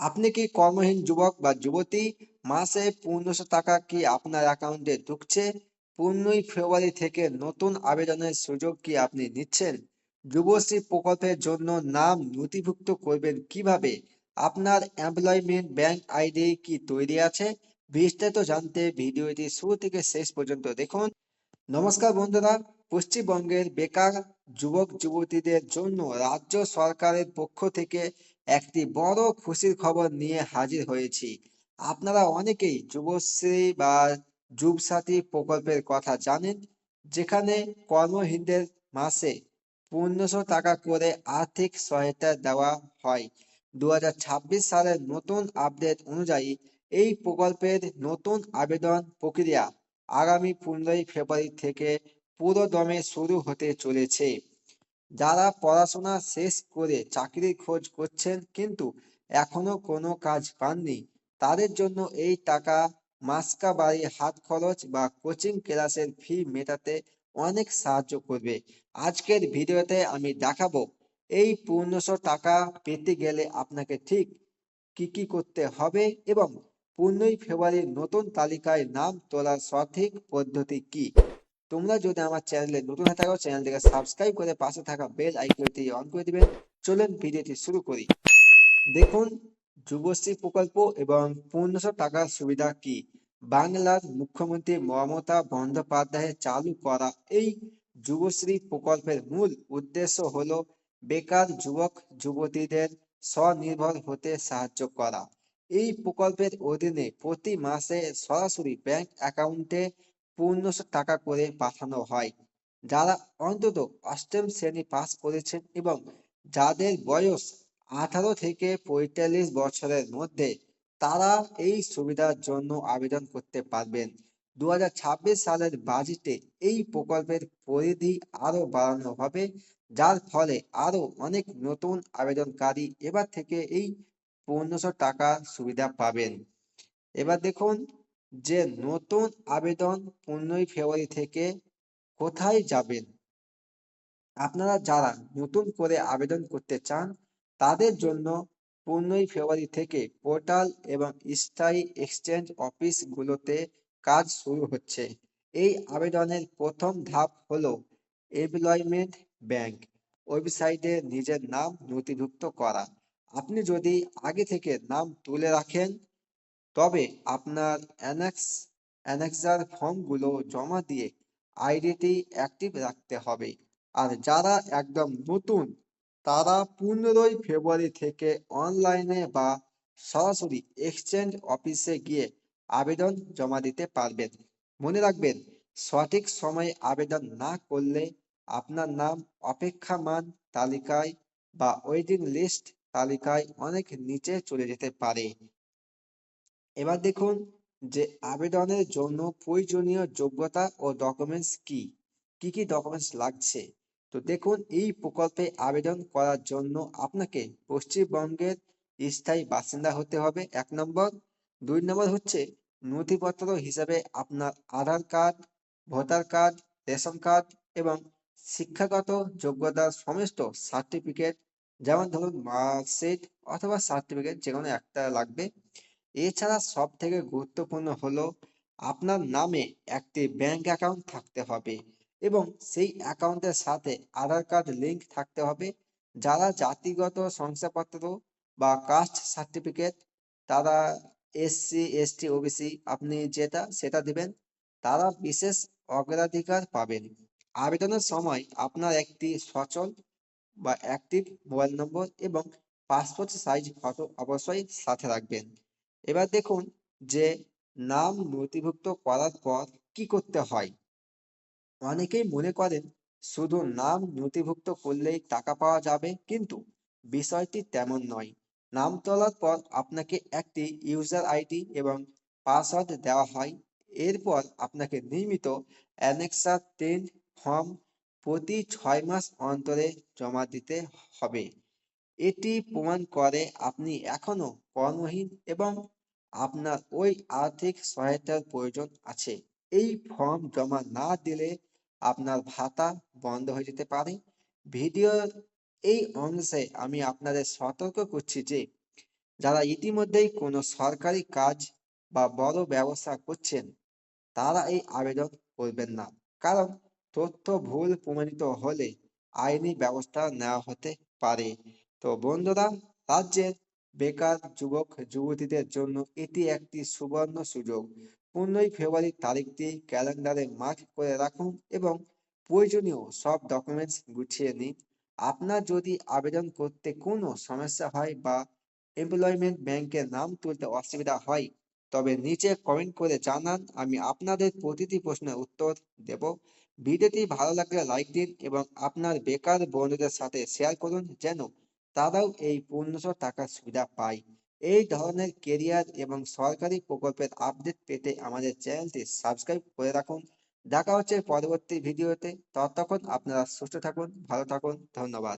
আপনি কি কর্মহীন যুবক বা যুবতী মাসে পনেরোশো টাকা কি আপনার অ্যাকাউন্টে ঢুকছে? পনেরোই ফেব্রুয়ারি থেকে নতুন আবেদনের সুযোগ কি আপনি নিচ্ছেন? যুবশ্রী প্রকল্পের জন্য নাম নথিভুক্ত করবেন কীভাবে? আপনার এমপ্লয়মেন্ট ব্যাংক আইডি কি তৈরি আছে? বিস্তারিত জানতে ভিডিওটি শুরু থেকে শেষ পর্যন্ত দেখুন। নমস্কার বন্ধুরা, পশ্চিমবঙ্গের বেকার যুবক যুবতীদের জন্য রাজ্য সরকারের পক্ষ থেকে একটি বড় খুশির খবর নিয়ে হাজির হয়েছি। আপনারা অনেকেই যুবশ্রী বা যুবসাথী প্রকল্পের কথা জানেন, যেখানে কর্মহীনদের মাসে পনেরোশো টাকা করে আর্থিক সহায়তা দেওয়া হয়। দু হাজার ছাব্বিশ সালের নতুন আপডেট অনুযায়ী এই প্রকল্পের নতুন আবেদন প্রক্রিয়া আগামী পনেরোই ফেব্রুয়ারি থেকে পুরোদমে শুরু হতে চলেছে। যারা পড়াশোনা শেষ করে চাকরির খোঁজ করছেন কিন্তু এখনও কোনো কাজ পাননি, তাদের জন্য এই টাকা মাসকা বাড়ি হাত খরচ বা কোচিং ক্লাসের ফি মেটাতে অনেক সাহায্য করবে। আজকের ভিডিওতে আমি দেখাবো এই পনেরোশো টাকা পেতে গেলে আপনাকে ঠিক কি কি করতে হবে এবং পনেরোই ফেব্রুয়ারির নতুন তালিকায় নাম তোলার সঠিক পদ্ধতি কি। তোমরা যদি আমার চ্যানেলে নতুন হয়ে থাকো, চ্যানেলটিকে সাবস্ক্রাইব করে পাশে থাকা বেল আইকনটি অন করে দিবেন চলুন ভিডিওটি শুরু করি। দেখুন, যুবশ্রী প্রকল্প এবং পনেরোশো টাকার সুবিধা কি? বাংলার মুখ্যমন্ত্রী মমতা বন্দ্যোপাধ্যায়ের চালু করা এই যুবশ্রী প্রকল্পের মূল উদ্দেশ্য হলো বেকার যুবক, যুবতীদের স্বনির্ভর হতে সাহায্য করা। এই প্রকল্পের অধীনে প্রতি মাসে সরাসরি ব্যাংক অ্যাকাউন্টে পনেরোশো টাকা করে পাঠানো হয়। যারা অন্তত অষ্টম শ্রেণি পাস করেছেন এবং যাদের বয়স আঠারো থেকে পঁয়তাল্লিশ বছরের মধ্যে, তারা এই সুবিধার জন্য আবেদন করতে পারবেন। দু সালের বাজেটে এই প্রকল্পের পরিধি আরও বাড়ানো হবে, যার ফলে আরও অনেক নতুন আবেদনকারী এবার থেকে এই পনেরোশো টাকা সুবিধা পাবেন। এবার দেখুন যে নতুন আবেদন পনেরোই ফেব্রুয়ারি থেকে কোথায় যাবেন? আপনারা যারা নতুন করে আবেদন করতে চান, তাদের জন্য পনেরোই ফেব্রুয়ারি থেকে পোর্টাল এবং স্থায়ী এক্সচেঞ্জ অফিসগুলোতে কাজ শুরু হচ্ছে। এই আবেদনের প্রথম ধাপ হলো এমপ্লয়মেন্ট ব্যাংক, ওয়েবসাইটে নিজের নাম নথিভুক্ত করা। আপনি যদি আগে থেকে নাম তুলে রাখেন তবে আপনার অ্যানেক্স, অ্যানেক্সার ফর্মগুলো জমা দিয়ে আইডিটি অ্যাক্টিভ রাখতে হবে। আর যারা একদম নতুন, তারা পনেরোই ফেব্রুয়ারি থেকে অনলাইনে বা সরাসরি এক্সচেঞ্জ অফিসে গিয়ে আবেদন জমা দিতে পারবেন। মনে রাখবেন, সঠিক সময়ে আবেদন না করলে আপনার নাম, অপেক্ষামান তালিকায় বা ওয়েটিং লিস্ট তালিকায় অনেক নিচে চলে যেতে পারে। এবার দেখুন যে আবেদনের জন্য প্রয়োজনীয় যোগ্যতা ও ডকুমেন্টস কি? কি কি ডকুমেন্টস লাগছে? তো দেখুন, এই প্রকল্পে আবেদন করার জন্য আপনাকে পশ্চিমবঙ্গের স্থায়ী বাসিন্দা হতে হবে, এক নম্বর। দুই নম্বর হচ্ছে নথিপত্র হিসাবে আপনার Aadhaar card, voter card, ration card এবং শিক্ষাগত যোগ্যতার সমস্ত সার্টিফিকেট যেমন ধরুন মার্কশিট অথবা সার্টিফিকেট যে কোনো একটা লাগবে। এছাড়া সব থেকে গুরুত্বপূর্ণ হলো আপনার নামে একটি ব্যাংক অ্যাকাউন্ট থাকতে হবে এবং সেই অ্যাকাউন্টের সাথে আধার কার্ড লিঙ্ক থাকতে হবে। যারা জাতিগত শংসাপত্র বা কাস্ট সার্টিফিকেট তারা এসসি এসটি ওবিসি আপনি যেটা সেটা দিবেন, তারা বিশেষ অগ্রাধিকার পাবেন। আবেদনের সময় আপনার একটি সচল বা অ্যাক্টিভ মোবাইল নম্বর এবং পাসপোর্ট সাইজ ফটো অবশ্যই সাথে রাখবেন। এবার দেখুন যে নাম নথিভুক্ত করার পর কি করতে হয়। অনেকেই মনে করেন শুধু নাম নথিভুক্ত করলেই টাকা পাওয়া যাবে, কিন্তু বিষয়টি তেমন নয়। নাম তোলার পর আপনাকে একটি ইউজার আইডি এবং পাসওয়ার্ড দেওয়া হয়। এরপর আপনাকে নিয়মিত অ্যানেক্সার টেন ফর্ম প্রতি ছয় মাস অন্তরে জমা দিতে হবে। এটি প্রমাণ করে আপনি এখনও কর্মহীন এবং আপনার ওই আর্থিক সহায়তার প্রয়োজন আছে। এই ফর্ম জমা না দিলে আপনার ভাতা বন্ধ হয়ে যেতে পারে। ভিডিওর এই অংশে আমি আপনাদের সতর্ক করছি যে, যারা ইতিমধ্যেই কোনো সরকারি কাজ বা বড় ব্যবসা করছেন, তারা এই আবেদন করবেন না। কারণ তথ্য ভুল প্রমাণিত হলে আইনি ব্যবস্থা নেওয়া হতে পারে। তো বন্ধুরা, রাজ্যের বেকার যুবক, যুবতীদের জন্য এটি একটি সুবর্ণ সুযোগ। পনেরোই ফেব্রুয়ারি তারিখটি ক্যালেন্ডারে মার্ক করে রাখুন এবং প্রয়োজনীয় সব ডকুমেন্টস গুছিয়ে নিন। আপনার যদি আবেদন করতে কোনো সমস্যা হয় বা এমপ্লয়মেন্ট ব্যাংকের নাম তুলতে অসুবিধা হয়, তবে নিচে কমেন্ট করে জানান, আমি আপনাদের প্রতিটি প্রশ্নের উত্তর দেব। ভিডিওটি ভালো লাগলে লাইক দিন এবং আপনার বেকার বন্ধুদের সাথে শেয়ার করুন যেন তারাও এই পনেরোশো টাকার সুবিধা পায়। এই ধরনের কেরিয়ার এবং সরকারি প্রকল্পের আপডেট পেতে আমাদের চ্যানেলটি সাবস্ক্রাইব করে রাখুন। দেখা হচ্ছে পরবর্তী ভিডিওতে ততক্ষণ আপনারা সুস্থ থাকুন, ভালো থাকুন। ধন্যবাদ।